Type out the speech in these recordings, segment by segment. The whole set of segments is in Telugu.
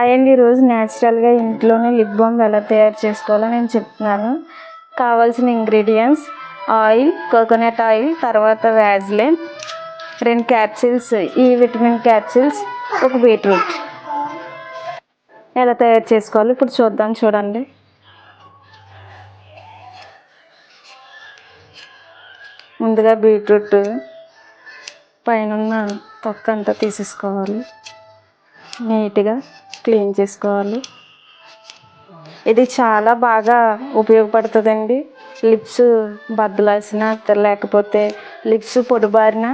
అండ్ ఈరోజు న్యాచురల్గా ఇంట్లోనే లిప్ బామ్ ఎలా తయారు చేసుకోవాలో నేను చెప్తున్నాను. కావాల్సిన ఇంగ్రీడియంట్స్ ఆయిల్ కోకోనట్ ఆయిల్ తర్వాత వ్యాజ్లిన్ రెండు క్యాప్సిల్స్ ఈ విటమిన్ క్యాప్సిల్స్ ఒక బీట్రూట్. ఎలా తయారు చేసుకోవాలి ఇప్పుడు చూద్దాం చూడండి. ముందుగా బీట్రూట్ పైన తొక్క అంతా తీసేసుకోవాలి. నీట్గా క్లీన్ చేసుకోవాలి. ఇది చాలా బాగా ఉపయోగపడుతుందండి. లిప్స్ బద్దలాసిన లేకపోతే లిప్స్ పొడిబారిన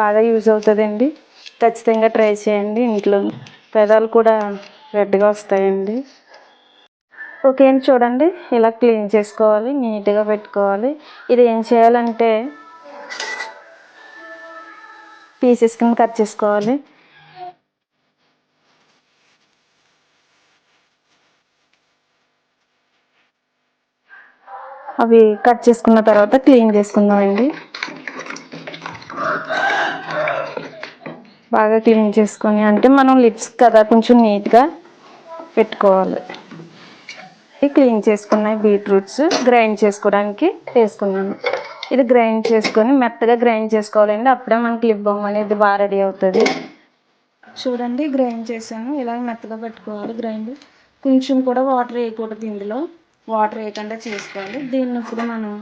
బాగా యూజ్ అవుతుందండి. ఖచ్చితంగా ట్రై చేయండి ఇంట్లో. పెదాలు కూడా రెడ్గా వస్తాయండి. ఓకే అండి చూడండి. ఇలా క్లీన్ చేసుకోవాలి నీట్గా పెట్టుకోవాలి. ఇది ఏం చేయాలంటే పీసెస్ కింద కట్ చేసుకోవాలి. అవి కట్ చేసుకున్న తర్వాత క్లీన్ చేసుకుందామండి. బాగా క్లీన్ చేసుకొని అంటే మనం లిప్స్ కదా కొంచెం నీట్గా పెట్టుకోవాలి. క్లీన్ చేసుకున్న బీట్రూట్స్ గ్రైండ్ చేసుకోవడానికి వేసుకున్నాను. ఇది గ్రైండ్ చేసుకొని మెత్తగా గ్రైండ్ చేసుకోవాలండి. అప్పుడే మనకి లిప్ బామ్ అనేది బాగా రెడీ అవుతుంది. చూడండి గ్రైండ్ చేశాను. ఇలా మెత్తగా పెట్టుకోవాలి గ్రైండ్. కొంచెం కూడా వాటర్ వేయకూడదు ఇందులో. వాటర్ వేయకుండా చేసుకోవాలి. దీన్ని ఇప్పుడు మనం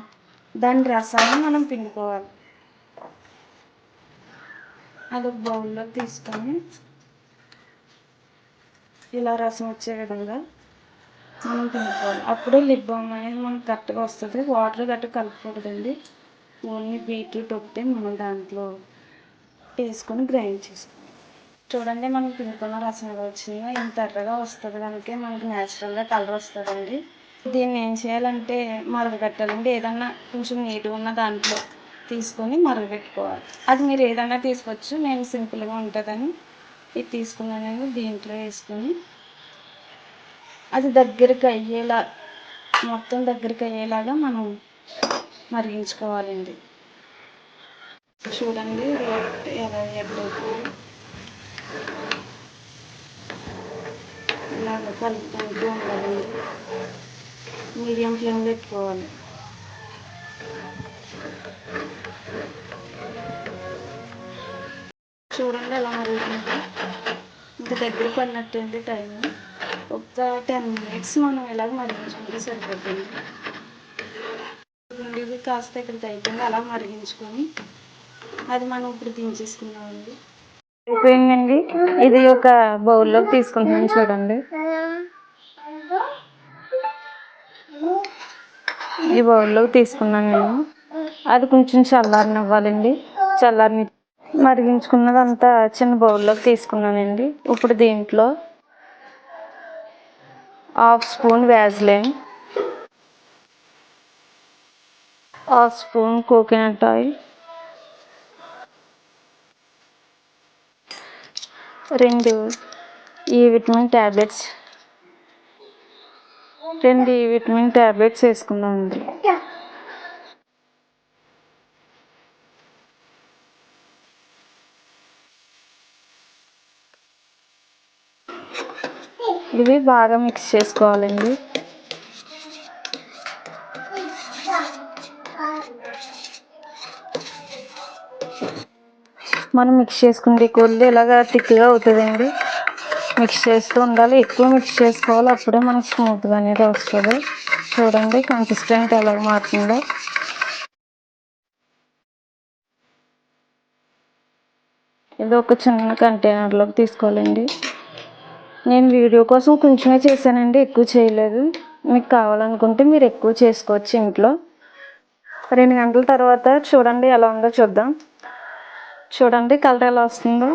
దాని రసాన్ని మనం పిండుకోవాలి. అది ఒక బౌల్లో తీసుకొని ఇలా రసం వచ్చే విధంగా మనం పిండుకోవాలి. అప్పుడు లిప్ బామ్ అనేది మనకు కరెక్ట్గా వస్తుంది. వాటర్ గట్ట కలపకూడదండి. ఓన్లీ బీట్రూట్ ఒకటి మనం దాంట్లో వేసుకొని గ్రైండ్ చేసుకోవాలి. చూడండి మనం పిండుకున్న రసం ఎలా వచ్చిందో. ఇంత ఎర్రగా వస్తుంది కనుక మనకి న్యాచురల్గా కలర్ వస్తుందండి. దీన్ని ఏం చేయాలంటే మరగబెట్టాలండి. ఏదన్నా కొంచెం నీట్గా ఉన్న దాంట్లో తీసుకొని మరగపెట్టుకోవాలి అది మీరు ఏదన్నా తీసుకోవచ్చు. నేను సింపుల్గా ఉంటుందని ఇది తీసుకున్నాను దీంట్లో వేసుకొని. అది దగ్గరికి అయ్యేలా మొత్తం దగ్గరికి అయ్యేలాగా మనం మరిగించుకోవాలండి. చూడండి ఎలా ఎట్లవుతుంది ఇలాగ కలుపుకుంటూ ఉండాలండి. మీడియం ఫ్లేమ్ పెట్టుకోవాలి చూడండి ఎలా మరుగుతుంది ఇంకా దగ్గర పడినట్టుంది టైం ఒక టెన్ మినిట్స్ మనం ఇలాగ మరిగించుకుంటే సరిపోతుంది. ఇది కాస్త ఇక్కడికి అయిపోయింది అలా మరిగించుకొని అది మనం ఇప్పుడు దించేసుకున్నామండి అయిపోయిందండి. ఇది ఒక బౌల్లోకి తీసుకుంటున్నాం చూడండి. ఈ బౌల్లో తీసుకున్నాను నేను. అది కొంచెం చల్లారనివ్వాలండి. చల్లారని మరిగించుకున్నదంతా చిన్న బౌల్లోకి తీసుకున్నానండి. ఇప్పుడు దీంట్లో half spoon vaseline half spoon coconut oil రెండు ఈ విటమిన్ ట్యాబ్లెట్స్ రెండు డి విటమిన్ ట్యాబ్లెట్స్ వేసుకుందామండి. ఇవి బాగా మిక్స్ చేసుకోవాలండి. మనం మిక్స్ చేసుకుంటే కొద్ది ఇలాగా థిక్గా అవుతుందండి. మిక్స్ చేస్తూ ఉండాలి. ఎక్కువ మిక్స్ చేసుకోవాలి. అప్పుడే మనకు స్మూత్గా అనేది వస్తుంది. చూడండి కన్సిస్టెంట్ ఎలా మారుతుందో. ఇది ఒక చిన్న కంటైనర్లోకి తీసుకోవాలండి. నేను వీడియో కోసం కొంచెమే చేశానండి ఎక్కువ చేయలేదు. మీకు కావాలనుకుంటే మీరు ఎక్కువ చేసుకోవచ్చు ఇంట్లో. రెండు గంటల తర్వాత చూడండి ఎలా ఉందో చూద్దాం. చూడండి కలర్ ఎలా వస్తుందో.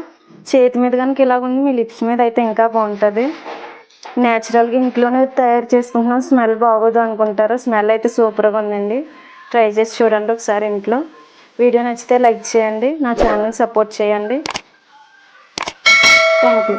చేతి మీద కనుక ఇలాగ ఉంది మీ లిప్స్ మీద అయితే ఇంకా బాగుంటుంది. న్యాచురల్గా ఇంట్లోనే తయారు చేసుకుంటున్నాం. స్మెల్ బాగోదు అనుకుంటారు. స్మెల్ అయితే సూపర్గా ఉందండి. ట్రై చేసి చూడండి ఒకసారి ఇంట్లో. వీడియో నచ్చితే లైక్ చేయండి. నా ఛానల్ సపోర్ట్ చేయండి. Thank you